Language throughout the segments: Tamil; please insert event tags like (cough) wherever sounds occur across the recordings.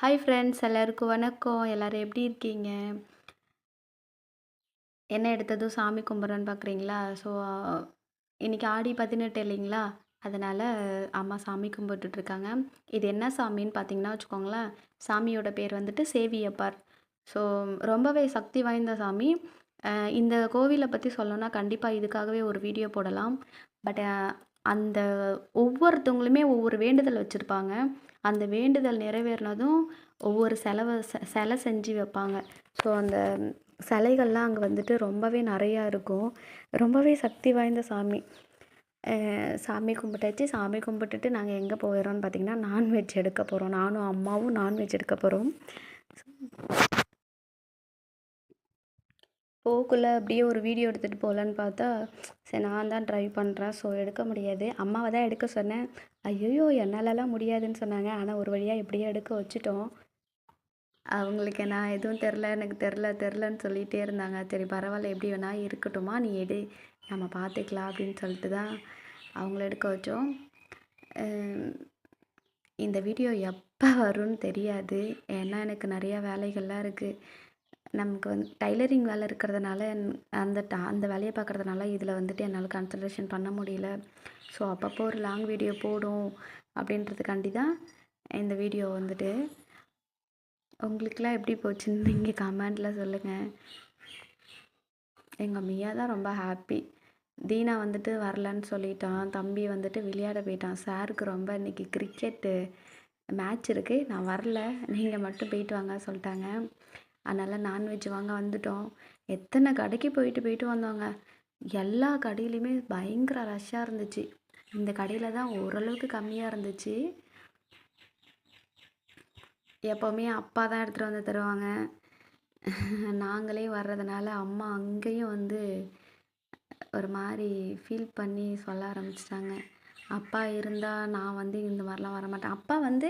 ஹாய் ஃப்ரெண்ட்ஸ் எல்லாருக்கும் வணக்கம். எல்லாரும் எப்படி இருக்கீங்க? என்ன எடுத்ததும் சாமி கும்பிட்றேன்னு பார்க்குறீங்களா ஸோ இன்றைக்கி ஆடி பதினெட்டு இல்லைங்களா? அதனால் அம்மா சாமி கும்பிட்டுட்ருக்காங்க இது என்ன சாமின்னு பார்த்தீங்கன்னா வச்சுக்கோங்களேன் சாமியோட பேர் வந்துட்டு சேவியப்பார். ஸோ ரொம்பவே சக்தி வாய்ந்த சாமி. இந்த கோவிலை பற்றி சொல்லணும்னா கண்டிப்பாக இதுக்காகவே ஒரு வீடியோ போடலாம். பட் அந்த ஒவ்வொருத்தவங்களுமே ஒவ்வொரு வேண்டுதல் வச்சுருப்பாங்க. அந்த வேண்டுதல் நிறைவேறினதும் ஒவ்வொரு செலவை சிலை செஞ்சு வைப்பாங்க. ஸோ அந்த சிலைகள்லாம் அங்கே வந்துட்டு ரொம்பவே நிறையா இருக்கும். ரொம்பவே சக்தி வாய்ந்த சாமி. சாமி கும்பிட்டாச்சு. சாமி கும்பிட்டுட்டு நாங்கள் எங்கே போயிடறோம்னு பார்த்திங்கன்னா நான்வெஜ் எடுக்க போகிறோம் நானும் அம்மாவும் நான்வெஜ் எடுக்க போகிறோம் போகக்குள்ளே அப்படியே ஒரு வீடியோ எடுத்துகிட்டு போகலான்னு பார்த்தா சரி நான் தான் ட்ரைவ் பண்ணுறேன் ஸோ எடுக்க முடியாது. அம்மாவை தான் எடுக்க சொன்னேன். ஐயோ என்னாலலாம் முடியாதுன்னு சொன்னாங்க. ஆனால் ஒரு வழியாக எப்படியோ எடுக்க வச்சுட்டோம். அவங்களுக்கு நான் எதுவும் தெரில எனக்கு தெரில தெரிலன்னு சொல்லிகிட்டே இருந்தாங்க. சரி பரவாயில்ல எப்படி வேணா இருக்கட்டுமா நீ எடு நம்ம பார்த்துக்கலாம் அப்படின்னு சொல்லிட்டு தான் அவங்கள எடுக்க வச்சோம். இந்த வீடியோ எப்போ வரும்னு தெரியாது. ஏன்னா எனக்கு நிறையா வேலைகள்லாம் இருக்குது நமக்கு வந்து டைலரிங் வேலை இருக்கிறதுனால அந்த அந்த வேலையை பார்க்குறதுனால இதில் வந்துட்டு என்னால் கான்சன்ட்ரேஷன் பண்ண முடியல. ஸோ அப்பப்போ ஒரு லாங் வீடியோ போடும் அப்படின்றதுக்காண்டி தான் இந்த வீடியோ வந்துட்டு. உங்களுக்குலாம் எப்படி போச்சுன்னு நீங்கள் கமெண்டில் சொல்லுங்கள் எங்கள் மியா தான் ரொம்ப ஹாப்பி தீனா வந்துட்டு வரலன்னு சொல்லிட்டான். தம்பி வந்துட்டு விளையாட போயிட்டான். சாருக்கு ரொம்ப இன்னைக்கு கிரிக்கெட்டு மேட்ச் இருக்குது நான் வரல. நீங்கள் மட்டும் போயிட்டு வாங்க சொல்லிட்டாங்க. அதனால் நான்வெஜ் வாங்க வந்துட்டோம். எத்தனை கடைக்கு போயிட்டு போயிட்டு வந்தோங்க. எல்லா கடையிலையுமே பயங்கர ரஷ்ஷாக இருந்துச்சு. இந்த கடையில் தான் ஓரளவுக்கு கம்மியாக இருந்துச்சு. எப்போவுமே அப்பா தான் எடுத்துகிட்டு வந்து தருவாங்க. நாங்களே வர்றதுனால அம்மா அங்கேயும் வந்து ஒரு மாதிரி ஃபீல் பண்ணி சொல்ல ஆரம்பிச்சிட்டாங்க. அப்பா இருந்தால் நான் வந்து இந்த மாதிரிலாம் வர மாட்டேன் அப்பா வந்து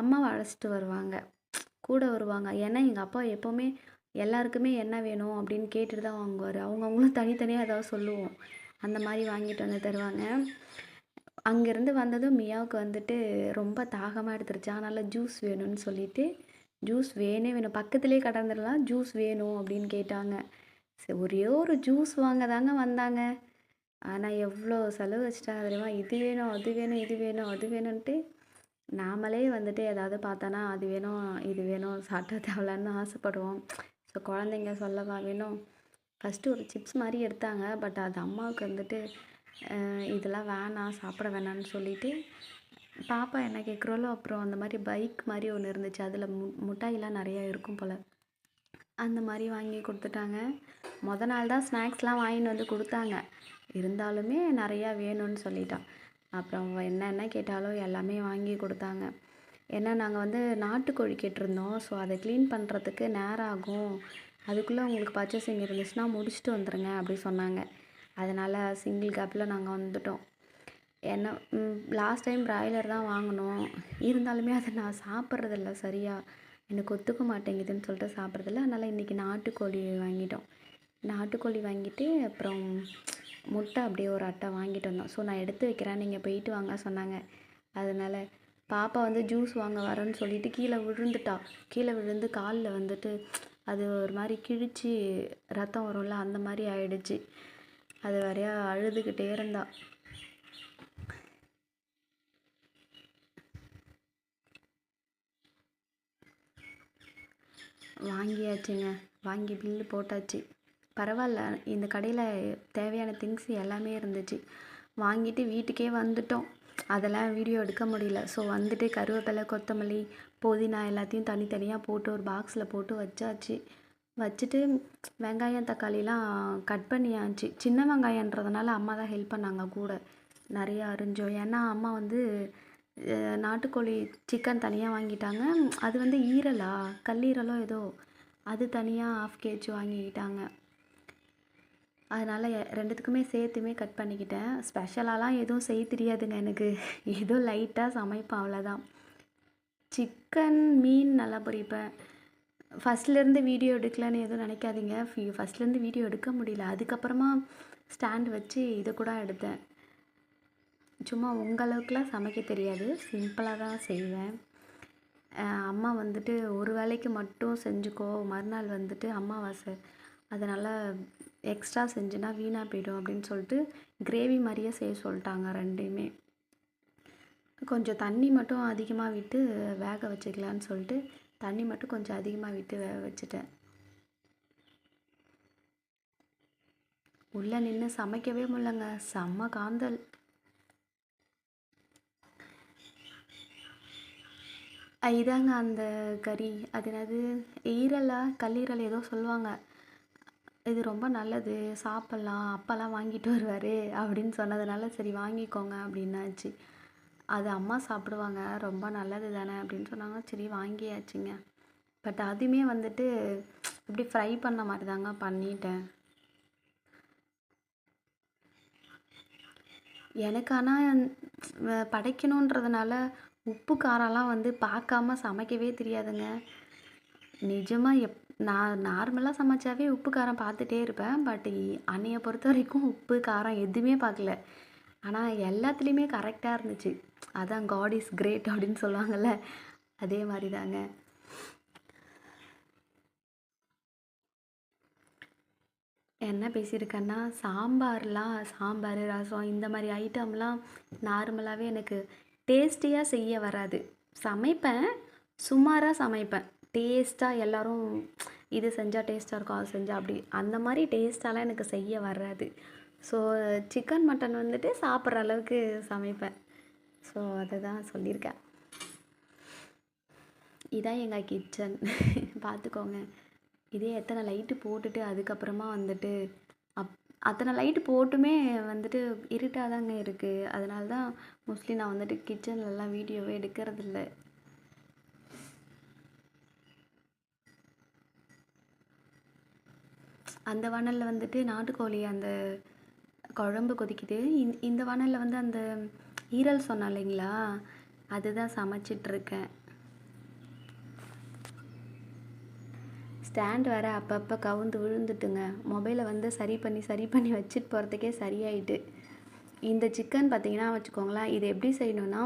அம்மாவை அழைச்சிட்டு வருவாங்க. கூட வருவாங்க. ஏன்னா எங்கள் அப்பா எப்போவுமே எல்லாருக்குமே என்ன வேணும் அப்படின்னு கேட்டுட்டு தான் வாங்குவார். அவங்கவுங்களும் தனித்தனியாக ஏதாவது சொல்லுவோம். அந்த மாதிரி வாங்கிட்டு வந்து தருவாங்க. அங்கேருந்து வந்ததும் மியாவுக்கு வந்துட்டு ரொம்ப தாகமாக எடுத்துருச்சு. அதனால் ஜூஸ் வேணும்னு சொல்லிட்டு ஜூஸ் வேணே வேணும். பக்கத்துலேயே கடந்துடலாம். ஜூஸ் வேணும் அப்படின்னு கேட்டாங்க. சரி ஒரே ஒரு ஜூஸ் வாங்க தாங்க வந்தாங்க. ஆனால் எவ்வளோ செலவு வச்சுட்டாங்க தெரியுமா? இது வேணும் அது வேணும் இது வேணும் அது வேணும்ன்ட்டு நாமளே வந்துட்டு ஏதாவது பார்த்தோன்னா அது வேணும் இது வேணும் சாப்பிட்டா தேவலான்னு ஆசைப்படுவோம். ஸோ குழந்தைங்க சொல்லவா வேணும். ஃபஸ்ட்டு ஒரு சிப்ஸ் மாதிரி எடுத்தாங்க பட் அது அம்மாவுக்கு வந்துட்டு இதெல்லாம் வேணாம் சாப்பிட வேணாம்னு சொல்லிட்டு பாப்பா என்ன கேட்குறாலோ அப்புறம் அந்த மாதிரி பைக் மாதிரி ஒன்று இருந்துச்சு. அதில் மு மிட்டாயெல்லாம் நிறையா இருக்கும் போல். அந்த மாதிரி வாங்கி கொடுத்துட்டாங்க. மொதல் நாள் தான் ஸ்நாக்ஸ்லாம் வாங்கிட்டு வந்து கொடுத்தாங்க. இருந்தாலுமே நிறையா வேணும்னு சொல்லிட்டான் அப்புறம் என்னென்ன கேட்டாலும் எல்லாமே வாங்கி கொடுத்தாங்க. ஏன்னா நாங்கள் வந்து நாட்டுக்கோழி கேட்டிருந்தோம். ஸோ அதை க்ளீன் பண்ணுறதுக்கு நேரம் ஆகும் அதுக்குள்ளே உங்களுக்கு பர்ச்சேசிங் இருந்துச்சுன்னா முடிச்சுட்டு வந்துடுங்க அப்படி சொன்னாங்க. அதனால் சிங்கிள் கேப்பில் நாங்கள் வந்துட்டோம். என்ன லாஸ்ட் டைம் பிராய்லர் தான் வாங்கினோம். இருந்தாலுமே அதை நான் சாப்பிட்றதில்ல சரியாக எனக்கு ஒத்துக்க மாட்டேங்குதுன்னு சொல்லிட்டு சாப்பிட்றதில்ல. அதனால் இன்றைக்கி நாட்டுக்கோழி வாங்கிட்டோம். நாட்டுக்கோழி வாங்கிட்டு அப்புறம் முட்டை அப்படியே ஒரு அட்டை வாங்கிட்டு வந்தோம். ஸோ நான் எடுத்து வைக்கிறேன். நீங்கள் போயிட்டு வாங்க சொன்னாங்க. அதனால் பாப்பா வந்து ஜூஸ் வாங்க வரேன்னு சொல்லிட்டு கீழே விழுந்துட்டா. கீழே விழுந்து காலில் வந்துட்டு அது ஒரு மாதிரி கிழிச்சு ரத்தம் வரும்ல அந்த மாதிரி ஆயிடுச்சு. அது வரையா அழுதுகிட்டே இருந்தா. வாங்கியாச்சுங்க. வாங்கி பில்லு போட்டாச்சு. பரவாயில்ல. இந்த கடையில் தேவையான திங்ஸ் எல்லாமே இருந்துச்சு. வாங்கிட்டு வீட்டுக்கே வந்துட்டோம். அதெல்லாம் வீடியோ எடுக்க முடியல. ஸோ வந்துட்டு கருவேப்பிலை கொத்தமல்லி புதினா எல்லாத்தையும் தனித்தனியாக போட்டு ஒரு பாக்ஸில் போட்டு வச்சாச்சு. வச்சுட்டு வெங்காயம் தக்காளிலாம் கட் பண்ணியாச்சு. சின்ன வெங்காயன்றதுனால அம்மா தான் ஹெல்ப் பண்ணாங்க கூட. நிறையா அரிஞ்சோம் ஏன்னா அம்மா வந்து நாட்டுக்கோழி சிக்கன் தனியாக வாங்கிட்டாங்க. அது வந்து ஈரலா? கல்லீரலோ ஏதோ? அது தனியாக ஆஃப் கேஜி வாங்கிக்கிட்டாங்க அதனால் ரெண்டுத்துக்குமே சேர்த்துமே கட் பண்ணிக்கிட்டேன். ஸ்பெஷலாலாம் எதுவும் செய்ய தெரியாதுங்க எனக்கு. ஏதோ லைட்டாக சமைப்பேன் அவ்வளோதான் சிக்கன் மீன் நல்லா பொரிப்பேன். ஃபஸ்ட்லேருந்து வீடியோ எடுக்கலன்னு எதுவும் நினைக்காதீங்க. ஃபஸ்ட்லேருந்து வீடியோ எடுக்க முடியல. அதுக்கப்புறமா ஸ்டாண்ட் வச்சு இதை கூட எடுத்தேன். சும்மா உங்களவுக்குலாம் சமைக்க தெரியாது. சிம்பிளாக தான் செய்வேன். அம்மா வந்துட்டு ஒரு வேளைக்கு மட்டும் செஞ்சுக்கோ. மறுநாள் வந்துட்டு அம்மாவாசை. அதனால் எக்ஸ்ட்ரா செஞ்சுனா வீணாக போயிடும் அப்படின்னு சொல்லிட்டு கிரேவி மாதிரியே செய்ய சொல்லிட்டாங்க ரெண்டையுமே. கொஞ்சம் தண்ணி மட்டும் அதிகமாக விட்டு வேக வச்சுக்கலான்னு சொல்லிட்டு தண்ணி மட்டும் கொஞ்சம் அதிகமாக விட்டு வேக வச்சுட்டேன். உள்ளே நின்று சமைக்கவே முடியலங்க. செம்ம காந்தல். இதாங்க அந்த கறி. அது என்னது? ஈரலா கல்லீரல் ஏதோ சொல்லுவாங்க. இது ரொம்ப நல்லது சாப்பிட்லாம் அப்பாலாம் வாங்கிட்டு வருவார் அப்படின்னு சொன்னதுனால சரி வாங்கிக்கோங்க அப்படின்னாச்சு. அது அம்மா சாப்பிடுவாங்க ரொம்ப நல்லது தானே அப்படின்னு சொன்னாங்க. சரி வாங்கியாச்சுங்க. பட் அதுவுமே வந்துட்டு இப்படி ஃப்ரை பண்ண மாதிரி தாங்க பண்ணிட்டேன். எனக்கு ஆனால் படைக்கணுன்றதுனால உப்பு காரம்லாம் வந்து பார்க்காம சமைக்கவே தெரியாதுங்க. நிஜமாக எப் நான் நார்மலாக சமைச்சாவே உப்பு காரம் பார்த்துட்டே இருப்பேன். பட் அன்னையை பொறுத்த வரைக்கும் உப்பு காரம் எதுவுமே பார்க்கல. ஆனால் எல்லாத்துலேயுமே கரெக்டாக இருந்துச்சு. அதான் காட் இஸ் கிரேட் அப்படின்னு சொல்லுவாங்கள்ல அதே மாதிரி தாங்க என்ன பேசியிருக்கேன்னா சாம்பார்லாம் சாம்பார் ரசம் இந்த மாதிரி ஐட்டம்லாம் நார்மலாகவே எனக்கு டேஸ்டியாக செய்ய வராது. சமைப்பேன் சுமாராக சமைப்பேன். டேஸ்ட்டாக எல்லாரும் இது செஞ்சால் டேஸ்ட்டாக இருக்கும் அது செஞ்சால் அப்படி. அந்த மாதிரி டேஸ்ட்டாலாம் எனக்கு செய்ய வராது ஸோ சிக்கன் மட்டன் வந்துட்டு சாப்பிட்ற அளவுக்கு சமைப்பேன். ஸோ அதை தான் சொல்லியிருக்கேன். இதான் எங்கள் கிச்சன் பார்த்துக்கோங்க இதே எத்தனை லைட்டு போட்டுட்டு அதுக்கப்புறமா வந்துட்டு அப் அத்தனை லைட்டு போட்டுமே வந்துட்டு இருட்டாக தாங்க இருக்குது அதனால தான் மோஸ்ட்லி நான் வந்துட்டு கிச்சன்லலாம் வீடியோவே எடுக்கிறதில்ல. அந்த வாணலில் வந்துட்டு நாட்டுக்கோழி அந்த குழம்பு கொதிக்குது. இந்த இந்த வாணலில் வந்து அந்த ஈரல் சொன்னேன் இல்லைங்களா? அதுதான் சமைச்சிட்ருக்கேன். ஸ்டாண்ட் வேறு அப்பப்போ கவுந்து விழுந்துட்டுங்க. மொபைலை வந்து சரி பண்ணி சரி பண்ணி வச்சுட்டு போகிறதுக்கே சரியாயிட்டு. இந்த சிக்கன் பார்த்தீங்கன்னா வச்சுக்கோங்களேன் இது எப்படி செய்யணும்னா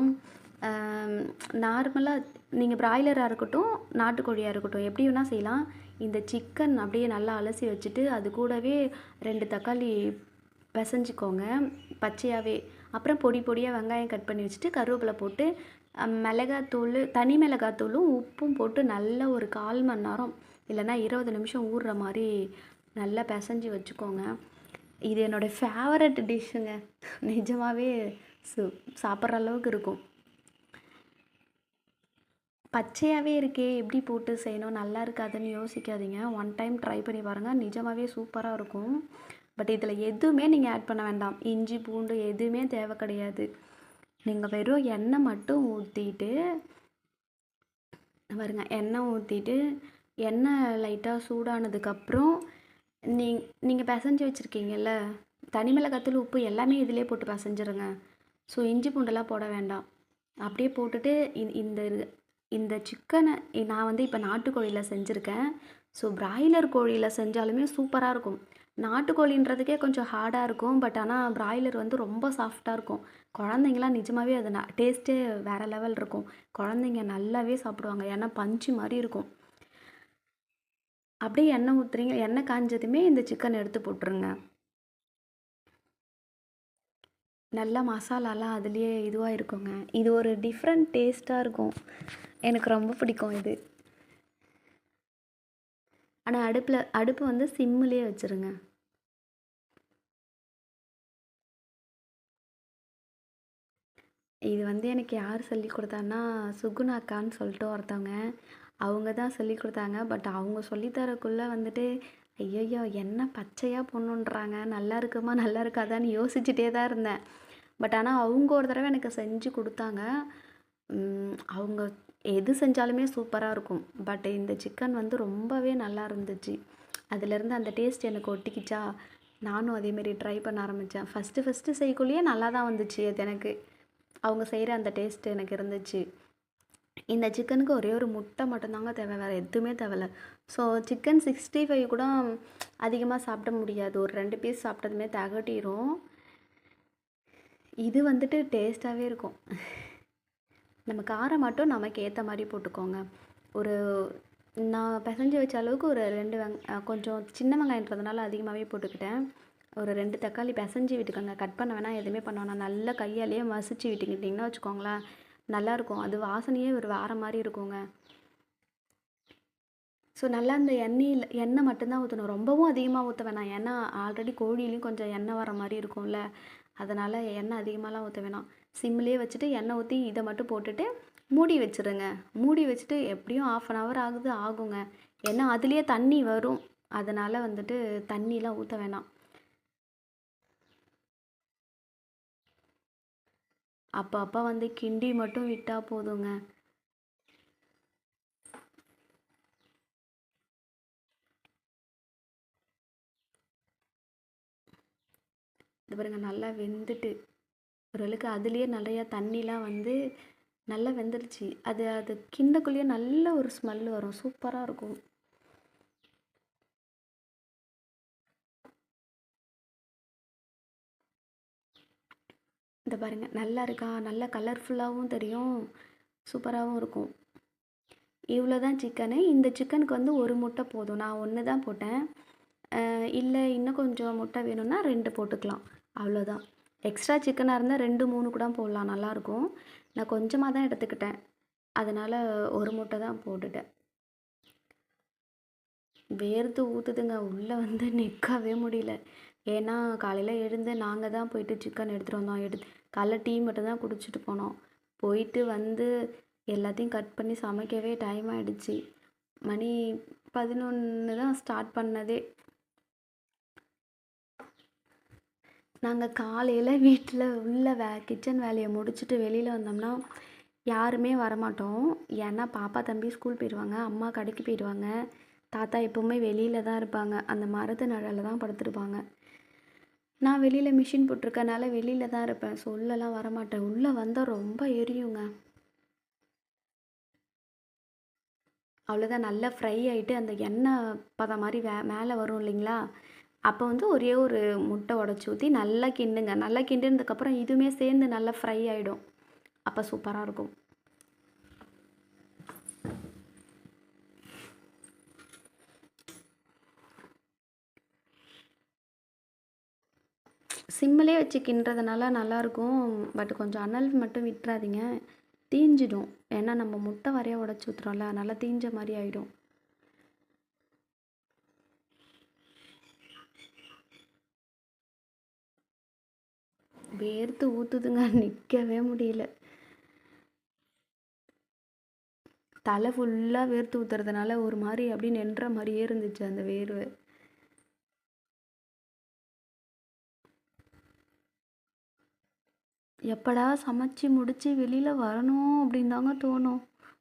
நார்மலாக நீங்கள் பிராய்லராக இருக்கட்டும் நாட்டுக்கோழியாக இருக்கட்டும் எப்படி வேணால் செய்யலாம். இந்த சிக்கன் அப்படியே நல்லா அலசி வச்சுட்டு அது கூடவே ரெண்டு தக்காளி பிசைஞ்சிக்கோங்க பச்சையாகவே அப்புறம் பொடி பொடியாக வெங்காயம் கட் பண்ணி வச்சுட்டு கருவேப்பிலை போட்டு மிளகாத்தூள் தனி மிளகாத்தூளும் உப்பும் போட்டு நல்லா ஒரு கால் மணி நேரம் இல்லைன்னா இருபது நிமிஷம் ஊறுற மாதிரி நல்லா பிசைஞ்சு வச்சுக்கோங்க. இது என்னோடய ஃபேவரட் டிஷ்ஷுங்க நிஜமாகவே சு சாப்பிட்ற அளவுக்கு இருக்கும். பச்சையாகவே இருக்கே எப்படி போட்டு செய்யணும்? நல்லா இருக்காதுன்னு யோசிக்காதீங்க. ஒன் டைம் ட்ரை பண்ணி பாருங்கள் நிஜமாகவே சூப்பராக இருக்கும். பட் இதில் எதுவுமே நீங்கள் ஆட் பண்ண வேண்டாம். இஞ்சி பூண்டு எதுவுமே தேவை கிடையாது. நீங்கள் வெறும் எண்ணெய் மட்டும் ஊற்றிட்டு பாருங்க எண்ணெய் ஊற்றிட்டு எண்ணெய் லைட்டாக சூடானதுக்கப்புறம் நீ நீங்கள் பிசைஞ்சு வச்சுருக்கீங்கல்ல தனி மிளகாத்தூள் உப்பு எல்லாமே இதிலே போட்டு பிசைஞ்சிருங்க. ஸோ இஞ்சி பூண்டெல்லாம் போட வேண்டாம். அப்படியே போட்டுட்டு இந்த இது- இந்த சிக்கனை நான் வந்து இப்போ நாட்டுக்கோழியில் செஞ்சுருக்கேன். ஸோ பிராய்லர் கோழியில் செஞ்சாலுமே சூப்பராக இருக்கும். நாட்டுக்கோழின்றதுக்கே கொஞ்சம் ஹார்டாக இருக்கும். பட் ஆனால் பிராய்லர் வந்து ரொம்ப சாஃப்டாக இருக்கும். குழந்தைங்களாம் நிஜமாகவே அது டேஸ்ட்டே வேறு லெவல் இருக்கும். குழந்தைங்க நல்லாவே சாப்பிடுவாங்க. ஏன்னா பஞ்சு மாதிரி இருக்கும். அப்படியே எண்ணெய் ஊற்றுறீங்க எண்ணெய் காஞ்சதுமே இந்த சிக்கன் எடுத்து போட்டுருங்க. நல்லா மசாலாலாம் அதுலேயே இதுவாக இருக்குங்க. இது ஒரு டிஃப்ரெண்ட் டேஸ்ட்டாக இருக்கும். எனக்கு ரொம்ப பிடிக்கும் இது. ஆனால் அடுப்பில் அடுப்பு வந்து சிம்மிலே வச்சுருங்க. இது வந்து எனக்கு யார் சொல்லி கொடுத்தான்னா சுகுணா அக்கான்னு சொல்லிட்டு ஒருத்தவங்க. அவங்க தான் சொல்லி கொடுத்தாங்க. பட் அவங்க சொல்லித்தரக்குள்ளே வந்துட்டு ஐயோ என்ன பச்சையாக பொண்ணுன்றாங்க. நல்லா இருக்குமா நல்லா இருக்காதான்னு யோசிச்சுட்டே தான் இருந்தேன். பட் ஆனால் அவங்க ஒரு தடவை எனக்கு செஞ்சு கொடுத்தாங்க. அவங்க எது செஞ்சாலுமே சூப்பராக இருக்கும். பட் இந்த சிக்கன் வந்து ரொம்பவே நல்லா இருந்துச்சு. அதுலேருந்து அந்த டேஸ்ட் எனக்கு ஒட்டிக்கிச்சா? நானும் அதேமாரி ட்ரை பண்ண ஆரம்பித்தேன் ஃபஸ்ட்டு ஃபஸ்ட்டு செய்யக்குள்ளேயே நல்லா தான் வந்துச்சு அது எனக்கு. அவங்க செய்கிற அந்த டேஸ்ட் எனக்கு இருந்துச்சு. இந்த சிக்கனுக்கு ஒரே ஒரு முட்டை மட்டும்தாங்க தேவை வேறு எதுவுமே தேவையில்ல. ஸோ சிக்கன் சிக்ஸ்டி ஃபைவ் கூட அதிகமாக சாப்பிட முடியாது. ஒரு ரெண்டு பீஸ் சாப்பிட்டதுமே தகட்டிடும் இது வந்துட்டு டேஸ்ட்டாகவே இருக்கும். நம்ம காரம் மட்டும் நமக்கு ஏற்ற மாதிரி போட்டுக்கோங்க. ஒரு நான் பிசைஞ்சு வச்ச அளவுக்கு ஒரு ரெண்டு வெங் கொஞ்சம் சின்ன வெங்காயன்றதுனால அதிகமாகவே போட்டுக்கிட்டேன். ஒரு ரெண்டு தக்காளி பிசைஞ்சு விட்டுக்கோங்க கட் பண்ண வேணாம் எதுவுமே பண்ண வேணாம். நல்லா கையாலேயே மசிச்சு விட்டுக்கிட்டிங்கன்னா வச்சுக்கோங்களேன் நல்லாயிருக்கும். அது வாசனையே ஒரு வேறு மாதிரி இருக்குங்க. ஸோ நல்லா இந்த எண்ணெயில் எண்ணெய் மட்டும்தான் ஊற்றணும் ரொம்பவும் அதிகமாக ஊற்ற வேணாம். ஏன்னா ஆல்ரெடி கோழிலையும் கொஞ்சம் எண்ணெய் வர மாதிரி இருக்கும்ல. அதனால் எண்ணெய் அதிகமாகலாம் ஊற்ற வேணாம். சிம்லேயே வச்சுட்டு எண்ணெய் ஊற்றி இதை மட்டும் போட்டுட்டு மூடி வச்சுருங்க. மூடி வச்சுட்டு எப்படியும் ஆஃப் அன் ஹவர் ஆகுது ஆகுங்க. ஏன்னா அதுலேயே தண்ணி வரும். அதனால் வந்துட்டு தண்ணிலாம் ஊற்ற வேணாம். அப்போ அப்போ வந்து கிண்டி மட்டும் விட்டால் போதுங்க. இது பாருங்க நல்லா வெந்துட்டு. ஓரளவுக்கு அதுலேயே நிறையா தண்ணிலாம் வந்து நல்லா வெந்துருச்சு. அது அது கிண்டக்குள்ளேயே நல்ல ஒரு ஸ்மெல் வரும். சூப்பராக இருக்கும். இந்த பாருங்க நல்லா இருக்கா? நல்லா கலர்ஃபுல்லாகவும் தெரியும். சூப்பராகவும் இருக்கும். இவ்வளோ தான் சிக்கனு இந்த சிக்கனுக்கு வந்து ஒரு முட்டை போதும். நான் ஒன்று தான் போட்டேன் இல்லை இன்னும் கொஞ்சம் முட்டை வேணும்னா ரெண்டு போட்டுக்கலாம். அவ்வளோதான். எக்ஸ்ட்ரா சிக்கனாக இருந்தால் ரெண்டு மூணு கூட போடலாம். நல்லாயிருக்கும். நான் கொஞ்சமாக தான் எடுத்துக்கிட்டேன். அதனால் ஒரு முட்டை தான் போட்டுட்டேன். வேர்த்து ஊற்றுதுங்க உள்ளே வந்து நிற்கவே முடியல. ஏன்னா காலையில் எழுந்து நாங்கள் தான் போயிட்டு சிக்கன் எடுத்துகிட்டு வந்தோம். எடுத்து காலைல டீ மட்டும் தான் குடிச்சிட்டு போனோம். போயிட்டு வந்து எல்லாத்தையும் கட் பண்ணி சமைக்கவே டைம் ஆகிடுச்சி மணி பதினொன்று தான் ஸ்டார்ட் பண்ணதே. நாங்கள் காலையில் வீட்டில் உள்ள வே கிச்சன் வேலையை முடிச்சுட்டு வெளியில் வந்தோம்னா யாருமே வரமாட்டோம். ஏன்னா பாப்பா தம்பி ஸ்கூல் போயிடுவாங்க அம்மா கடைக்கு போயிடுவாங்க தாத்தா எப்போவுமே வெளியில் தான் இருப்பாங்க. அந்த மரத்து நிழலில் தான் படுத்துருப்பாங்க. நான் வெளியில் மிஷின் போட்டிருக்கனால வெளியில் தான் இருப்பேன். ஸோ உள்ளெல்லாம் வரமாட்டேன். உள்ளே வந்தால் ரொம்ப எரியுங்க. அவ்வளோதான் நல்லா ஃப்ரை ஆகிட்டு அந்த எண்ணெய் பதம் மாதிரி வே மேலே வரும் இல்லைங்களா? அப்போ வந்து ஒரே ஒரு முட்டை உடச்சி ஊற்றி நல்லா கிண்டுங்க. நல்லா கிண்டினதுக்கப்புறம் இதுவுமே சேர்ந்து நல்லா ஃப்ரை ஆகிடும் அப்போ சூப்பராக இருக்கும். சிம்மிலே வச்சு கிண்டுறதுனால நல்லாயிருக்கும் பட் கொஞ்சம் அனல் மட்டும் விட்டுறாதீங்க. தீஞ்சிடும். ஏன்னா நம்ம முட்டை வரைய உடச்சி ஊற்றுறோம்ல நல்லா தீஞ்ச மாதிரி ஆகிடும் வேர்த்து ஊற்றுதுங்க (laughs) நிற்கவே முடியல. தலை ஃபுல்லாக வேர்த்து ஊற்றுறதுனால ஒரு மாதிரி அப்படி நின்ற மாதிரியே இருந்துச்சு அந்த வேர்வை. எப்படா சமைச்சு முடித்து வெளியில் வரணும் அப்படின்னு தாங்க தோணும்.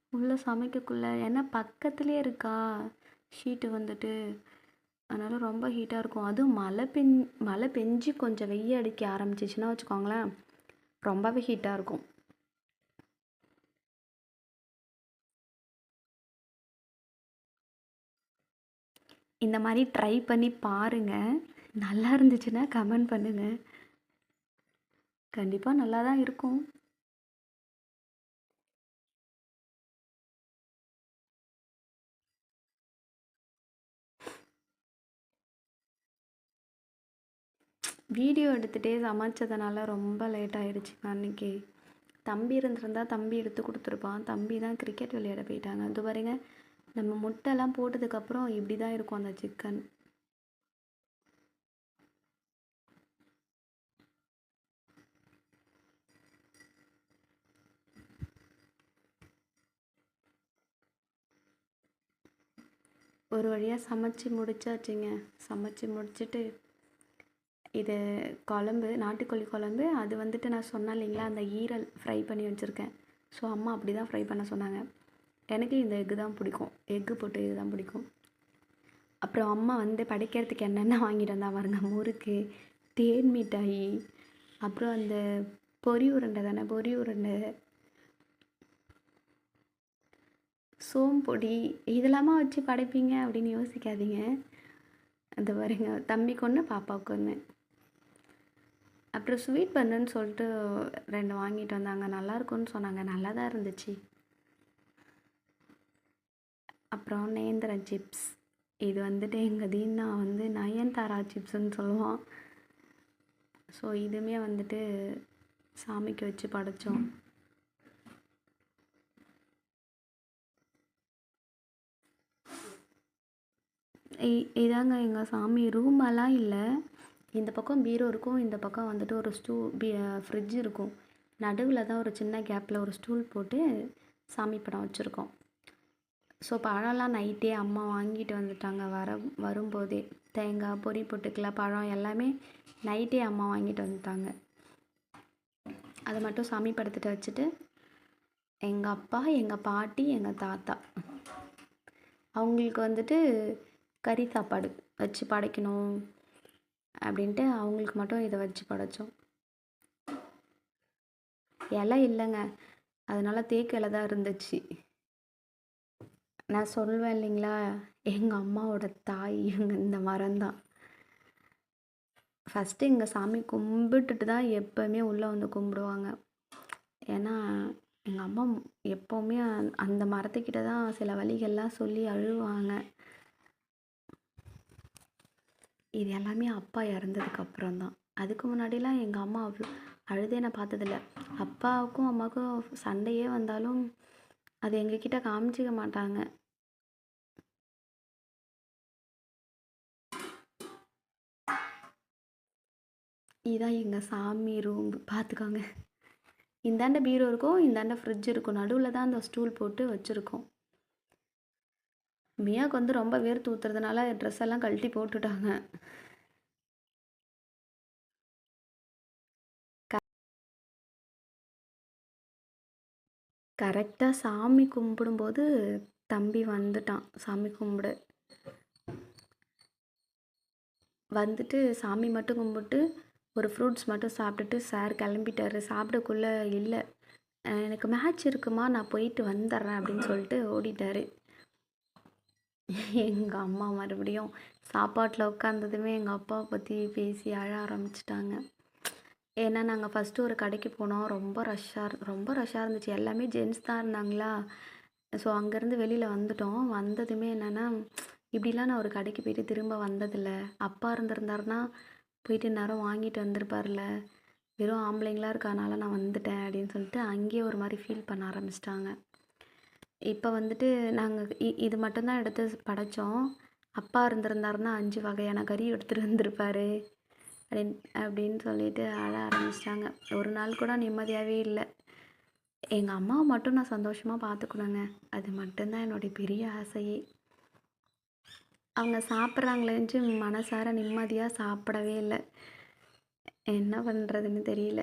உள்ளே சமைக்கக்குள்ள. ஏன்னா பக்கத்துலேயே இருக்கா? ஷீட்டு வந்துட்டு. அதனால் ரொம்ப ஹீட்டாக இருக்கும். அதுவும் மழை பெஞ் மழை பெஞ்சு கொஞ்சம் வெய்ய அடிக்க ஆரம்பிச்சிச்சின்னா வச்சுக்கோங்களேன் ரொம்பவே ஹீட்டாக இருக்கும். இந்த மாதிரி ட்ரை பண்ணி பாருங்கள் நல்லா இருந்துச்சுன்னா கமெண்ட் பண்ணுங்கள் கண்டிப்பாக நல்லா தான் இருக்கும். வீடியோ எடுத்துகிட்டே சமைச்சதுனால ரொம்ப லேட் ஆகிடுச்சு அன்றைக்கி தம்பி இருந்திருந்தா தம்பி எடுத்து கொடுத்துருப்பான். தம்பி தான் கிரிக்கெட் விளையாட போயிட்டாங்க. அது பாருங்க நம்ம முட்டைலாம் போட்டதுக்கப்புறம் இப்படி தான் இருக்கும் அந்த சிக்கன் ஒரு வழியாக சமைச்சு முடிச்சாச்சுங்க. சமைச்சு முடிச்சுட்டு இது குழம்பு நாட்டுக்கோழி குழம்பு. அது வந்துட்டு நான் சொன்னேன் இல்லைங்களா அந்த ஈரல் ஃப்ரை பண்ணி வச்சுருக்கேன். ஸோ அம்மா அப்படி தான் ஃப்ரை பண்ண சொன்னாங்க. எனக்கு இந்த எக்கு தான் பிடிக்கும். எக்கு போட்டு இது தான் பிடிக்கும். அப்புறம் அம்மா வந்து படைக்கிறதுக்கு என்னென்ன வாங்கிட்டு வந்தா பாருங்க. முறுக்கு தேன் மிட்டாயி அப்புறம் அந்த பொரி உருண்டை தானே பொரி உருண்டை சோம்பொடி இதெல்லாமா வச்சு படைப்பீங்க அப்படின்னு யோசிக்காதீங்க. அந்த பாருங்க தம்பிக்கு ஒன்று பாப்பாவுக்கு ஒன்று அப்புறம் ஸ்வீட் பண்ணுன்னு சொல்லிட்டு ரெண்டு வாங்கிட்டு வந்தாங்க. நல்லாயிருக்குன்னு சொன்னாங்க. நல்லா தான் இருந்துச்சு. அப்புறம் நேந்திரம் சிப்ஸ் இது வந்துட்டு எங்கள் தீனா வந்து நயன்தாரா சிப்ஸ்ன்னு சொல்லுவோம் ஸோ இதுவுமே வந்துட்டு சாமிக்கு வச்சு படைச்சோம். இதாங்க எங்கள் சாமி. ரூமெல்லாம் இல்லை. இந்த பக்கம் பீரோ இருக்கும் இந்த பக்கம் வந்துட்டு ஒரு ஸ்டூ பி ஃப்ரிட்ஜ் இருக்கும். நடுவில் தான் ஒரு சின்ன கேப்பில் ஒரு ஸ்டூல் போட்டு சாமி படம் வச்சுருக்கோம். ஸோ பழம்லாம் நைட்டே அம்மா வாங்கிட்டு வந்துட்டாங்க வர வரும்போதே. தேங்காய் பொரி பொட்டுக்கல பழம் எல்லாமே நைட்டே அம்மா வாங்கிட்டு வந்துட்டாங்க. அதை மட்டும் சாமி படத்திட்ட வச்சுட்டு எங்கள் அப்பா எங்கள் பாட்டி எங்கள் தாத்தா. அவங்களுக்கு வந்துட்டு கறி சாப்பாடு வச்சு படைக்கணும். அப்படின்ட்டு அவங்களுக்கு மட்டும் இதை வச்சு படைச்சோம். இலை இல்லைங்க. அதனால தேக்கு இலை தான் இருந்துச்சு. நான் சொல்வேன் இல்லைங்களா? எங்கள் அம்மாவோட தாய் இவங்க இந்த மரம் தான். ஃபஸ்ட்டு இங்கே சாமி கும்பிட்டுட்டு தான் எப்போவுமே உள்ளே வந்து கும்பிடுவாங்க. ஏன்னா எங்கள் அம்மா எப்போவுமே அந்த மரத்துக்கிட்ட தான் சில வழிகள்லாம் சொல்லி அழுவாங்க. இது எல்லாமே அப்பா இறந்ததுக்கு அப்புறம் தான். அதுக்கு முன்னாடிலாம் எங்கள் அம்மா அவ்வளோ அழுதே நான் பார்த்ததில்ல. அப்பாவுக்கும் அம்மாவுக்கும் சண்டையே வந்தாலும் அது எங்ககிட்ட காமிச்சிக்க மாட்டாங்க. இதான் எங்கள் சாமி ரூம் பார்த்துக்கோங்க. இந்தாண்ட பீரோ இருக்கும் இந்தாண்ட ஃப்ரிட்ஜ் இருக்கும். நடுவில் தான் அந்த ஸ்டூல் போட்டு வச்சுருக்கோம். மியாவுக்கு வந்து ரொம்ப வேர்த்து ஊற்றுறதுனால ட்ரெஸ் எல்லாம் கழட்டி போட்டுட்டாங்க. கரெக்டாக சாமி கும்பிடும்போது தம்பி வந்துட்டான். சாமி கும்பிட. வந்துட்டு சாமி மட்டும் கும்பிட்டு ஒரு ஃப்ரூட்ஸ் மட்டும் சாப்பிட்டுட்டு சார் கிளம்பிட்டாரு. சாப்பிடக்குள்ளே இல்லை. எனக்கு மேட்ச் இருக்குமா? நான் போயிட்டு வந்துடுறேன் அப்படின்னு சொல்லிட்டு ஓடிட்டாரு. எங்கள் அம்மா மறுபடியும் சாப்பாட்டில் உட்காந்ததுமே எங்கள் அப்பாவை பற்றி பேசி அழ ஆரம்பிச்சிட்டாங்க. ஏன்னா நாங்கள் ஃபஸ்ட்டு ஒரு கடைக்கு போனோம். ரொம்ப ரஷ்ஷாக ரொம்ப ரஷ்ஷாக இருந்துச்சு. எல்லாமே ஜென்ஸ் தான் இருந்தாங்களா? ஸோ அங்கேருந்து வெளியில் வந்துட்டோம். வந்ததுமே என்னென்னா இப்படிலாம் நான் ஒரு கடைக்கு போயிட்டு திரும்ப வந்ததில்ல. அப்பா இருந்திருந்தாருன்னா போயிட்டு நேரம் வாங்கிட்டு வந்திருப்பார்ல. வெறும் ஆம்பளைங்களா இருக்கனால நான் வந்துட்டேன் அப்படின்னு சொல்லிட்டு அங்கேயே ஒரு மாதிரி ஃபீல் பண்ண ஆரம்பிச்சிட்டாங்க. இப்போ வந்துட்டு நாங்கள் இது மட்டும்தான் எடுத்து படைச்சோம். அப்பா இருந்திருந்தாருன்னா அஞ்சு வகையான கறி எடுத்துகிட்டு வந்திருப்பாரு. அப்படின் அப்படின்னு சொல்லிட்டு அழ ஆரம்பிச்சிட்டாங்க. ஒரு நாள் கூட நிம்மதியாகவே இல்லை. எங்கள் அம்மாவை மட்டும் நான் சந்தோஷமாக பார்த்துக்கணுங்க அது மட்டும்தான் என்னுடைய பெரிய ஆசையே. அவங்க சாப்பிட்றாங்களேஞ்சு மனசார நிம்மதியாக சாப்பிடவே இல்லை. என்ன பண்ணுறதுன்னு தெரியல.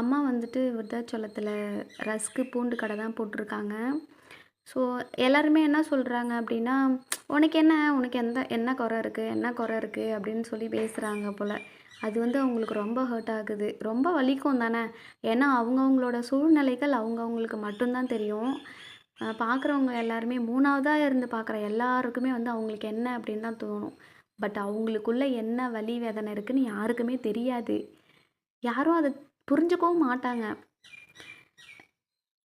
அம்மா வந்துட்டு விருத்தாச்சலத்தில் ரஸ்க்கு பூண்டு கடை தான் போட்டிருக்காங்க. ஸோ எல்லாருமே என்ன சொல்கிறாங்க அப்படின்னா உனக்கு என்ன? உனக்கு எந்த என்ன குறை இருக்குது என்ன குறை இருக்குது அப்படின்னு சொல்லி பேசுகிறாங்க போல். அது வந்து அவங்களுக்கு ரொம்ப ஹர்ட் ஆகுது. ரொம்ப வலிக்கும் தானே? ஏன்னா அவங்கவுங்களோட சூழ்நிலைகள் அவங்கவுங்களுக்கு மட்டும்தான் தெரியும். பார்க்குறவங்க எல்லாருமே மூணாவதாக இருந்து பார்க்குற எல்லாருக்குமே வந்து அவங்களுக்கு என்ன அப்படின்னு தான் தோணும். பட் அவங்களுக்குள்ளே என்ன வலி வேதனை இருக்குன்னு யாருக்குமே தெரியாது. யாரும் அதை புரிஞ்சுக்கவும் மாட்டாங்க.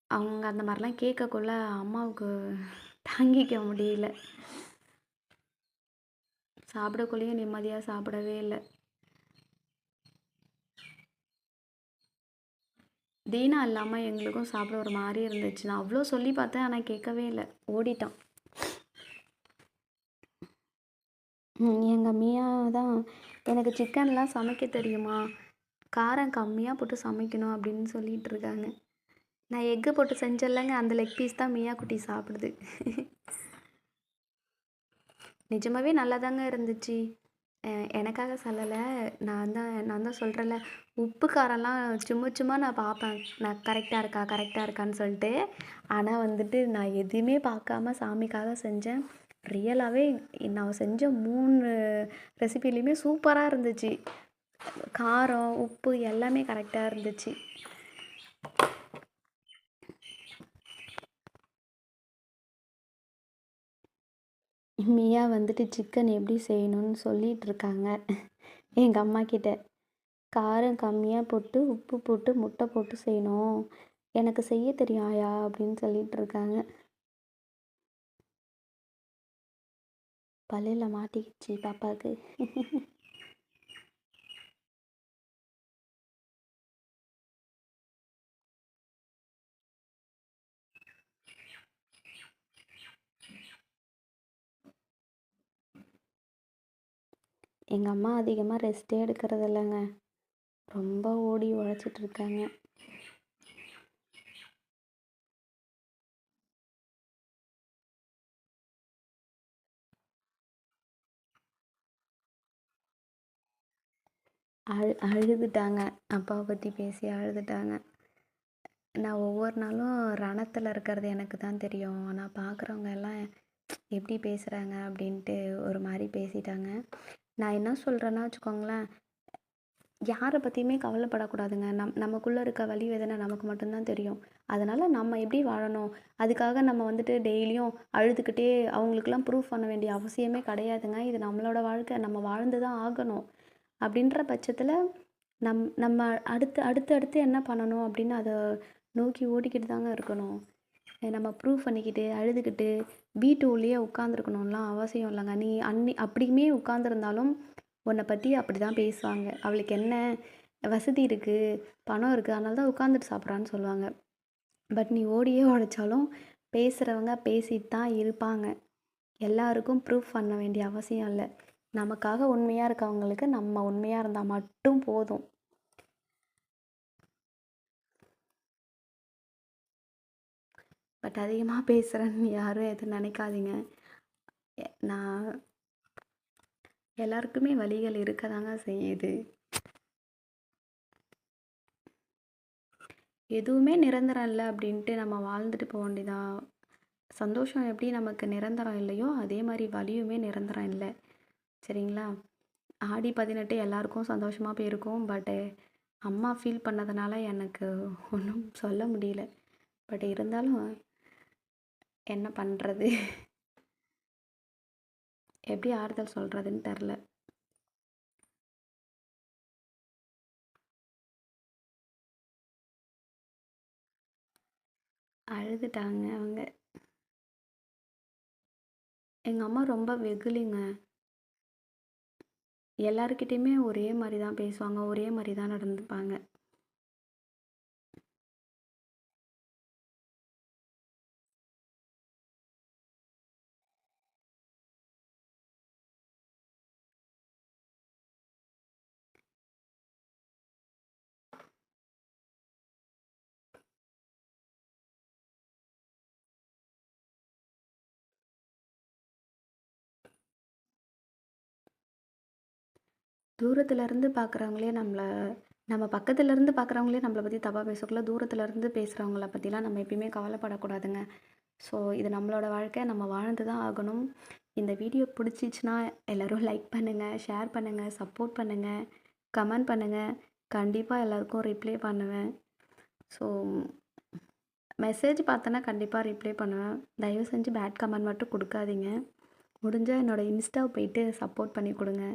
அவங்க அந்த மாதிரிலாம் கேட்கக்குள்ள அம்மாவுக்கு தாங்கிக்க முடியல. சாப்பிடக்குள்ளேயும் நிம்மதியாக சாப்பிடவே இல்லை. தீனா இல்லாமல் எங்களுக்கும் சாப்பிட ஒரு மாதிரி இருந்துச்சு. நான் அவ்வளோ சொல்லி பார்த்தேன் ஆனால் கேட்கவே இல்லை. ஓடிட்டான். எங்கள் மியா தான் எனக்கு சிக்கன்லாம் சமைக்க தெரியுமா? காரம் கம்மியாக போட்டு சமைக்கணும் அப்படின்னு சொல்லிகிட்டு இருக்காங்க நான் எக்கு போட்டு செஞ்சல்லங்க அந்த லெக் பீஸ் தான் மியா குட்டி சாப்பிடுது. நிஜமாகவே நல்லா தாங்க இருந்துச்சு எனக்காக சொல்லலை நான் தான் நான் தான் சொல்கிறேன்ல உப்பு காரம்லாம் சும்மா சும்மா நான் பார்ப்பேன். நான் கரெக்டாக இருக்கா கரெக்டாக இருக்கான்னு சொல்லிட்டு. ஆனால் வந்துட்டு நான் எதுவுமே பார்க்காம சாமிக்காக செஞ்சேன். ரியலாகவே நான் செஞ்ச மூணு ரெசிபிலையுமே சூப்பராக இருந்துச்சு. காரம் உப்பு எல்லாமே கரெக்டாக இருந்துச்சு. மியா வந்துட்டு சிக்கன் எப்படி செய்யணும்னு சொல்லிகிட்டு இருக்காங்க. எங்கள் அம்மா கிட்ட காரம் கம்மியாக போட்டு உப்பு போட்டு முட்டை போட்டு செய்யணும். எனக்கு செய்ய தெரியும் ஆயா அப்படின்னு சொல்லிட்டு இருக்காங்க. பல்லில் மாட்டிக்கிச்சு பாப்பாவுக்கு. எங்கள் அம்மா அதிகமாக ரெஸ்ட்டே எடுக்கிறது இல்லைங்க. ரொம்ப ஓடி உழைச்சிட்டு இருக்காங்க. அழு அழுதுட்டாங்க. அப்பாவை பற்றி பேசி அழுதுட்டாங்க. நான் ஒவ்வொரு நாளும் ரணத்தில் இருக்கிறது எனக்கு தான் தெரியும். நான் பார்க்குறவங்க எல்லாம் எப்படி பேசுகிறாங்க அப்படின்ட்டு ஒரு மாதிரி பேசிட்டாங்க. நான் என்ன சொல்கிறேன்னா வச்சுக்கோங்களேன் யாரை பற்றியுமே கவலைப்படக்கூடாதுங்க. நம் நமக்குள்ளே இருக்க வழி வேதனை நமக்கு மட்டும்தான் தெரியும். அதனால் நம்ம எப்படி வாழணும்? அதுக்காக நம்ம வந்துட்டு டெய்லியும் அழுதுகிட்டே அவங்களுக்கெல்லாம் ப்ரூஃப் பண்ண வேண்டிய அவசியமே கிடையாதுங்க. இது நம்மளோட வாழ்க்கை. நம்ம வாழ்ந்து தான் ஆகணும். அப்படின்ற பட்சத்தில் நம் நம்ம அடுத்து அடுத்து அடுத்து என்ன பண்ணணும் அப்படின்னு அதை நோக்கி ஓடிக்கிட்டு தாங்க இருக்கணும். நம்ம ப்ரூவ் பண்ணிக்கிட்டு அழுதுகிட்டு வீட்டு உள்ளேயே உட்காந்துருக்கணும்லாம் அவசியம் இல்லைங்க. நீ அன்னி அப்படியுமே உட்காந்துருந்தாலும் உன்னை பற்றி அப்படி தான் பேசுவாங்க. அவளுக்கு என்ன வசதி இருக்குது பணம் இருக்குது அதனால தான் உட்காந்துட்டு சாப்பிட்றான்னு சொல்லுவாங்க. பட் நீ ஓடியே உழைச்சாலும் பேசுகிறவங்க பேசிட்டு தான் இருப்பாங்க. எல்லாருக்கும் ப்ரூஃப் பண்ண வேண்டிய அவசியம் இல்லை. நமக்காக உண்மையாக இருக்கவங்களுக்கு நம்ம உண்மையாக இருந்தால் மட்டும் போதும். பட் அதிகமாக பேசுகிறேன்னு யாரும் எதுவும் நினைக்காதீங்க. நான் எல்லாருக்குமே வலிகள் இருக்க தாங்க செய்யுது எதுவுமே நிரந்தரம் இல்லை அப்படின்ட்டு நம்ம வாழ்ந்துட்டு போக வேண்டியதான் சந்தோஷம் எப்படி நமக்கு நிரந்தரம் இல்லையோ அதே மாதிரி வலியுமே நிரந்தரம் இல்லை. சரிங்களா? ஆடி பதினெட்டு எல்லாருக்கும் சந்தோஷமாக போயிருக்கும். பட்டு அம்மா ஃபீல் பண்ணதுனால எனக்கு ஒன்றும் சொல்ல முடியல. பட் இருந்தாலும் என்ன பண்ணுறது எப்படி ஆறுதல் சொல்கிறதுன்னு தெரில. அழுதுட்டாங்க அவங்க. எங்கள் அம்மா ரொம்ப வெகுலிங்க எல்லாருக்கிட்டேயுமே ஒரே மாதிரி தான் பேசுவாங்க ஒரே மாதிரி தான் நடந்துப்பாங்க. தூரத்துலேருந்து பார்க்குறவங்களே நம்மள நம்ம பக்கத்துலேருந்து பார்க்குறவங்களே நம்மளை பற்றி தப்பாக பேசக்குள்ள தூரத்துலேருந்து பேசுகிறவங்கள பற்றிலாம் நம்ம எப்பயுமே கவலைப்படக்கூடாதுங்க. ஸோ இது நம்மளோட வாழ்க்கை நம்ம வாழ்ந்து தான் ஆகணும். இந்த வீடியோ பிடிச்சிச்சின்னா எல்லோரும் லைக் பண்ணுங்கள் ஷேர் பண்ணுங்கள் சப்போர்ட் பண்ணுங்கள் கமெண்ட் பண்ணுங்கள் கண்டிப்பாக எல்லாருக்கும் ரிப்ளை பண்ணுவேன். ஸோ மெசேஜ் பார்த்தேன்னா கண்டிப்பாக ரிப்ளை பண்ணுவேன். தயவு செஞ்சு பேட் கமெண்ட் மட்டும் கொடுக்காதீங்க. முடிஞ்சால் என்னோடய இன்ஸ்டாவை போயிட்டு சப்போர்ட் பண்ணி கொடுங்க.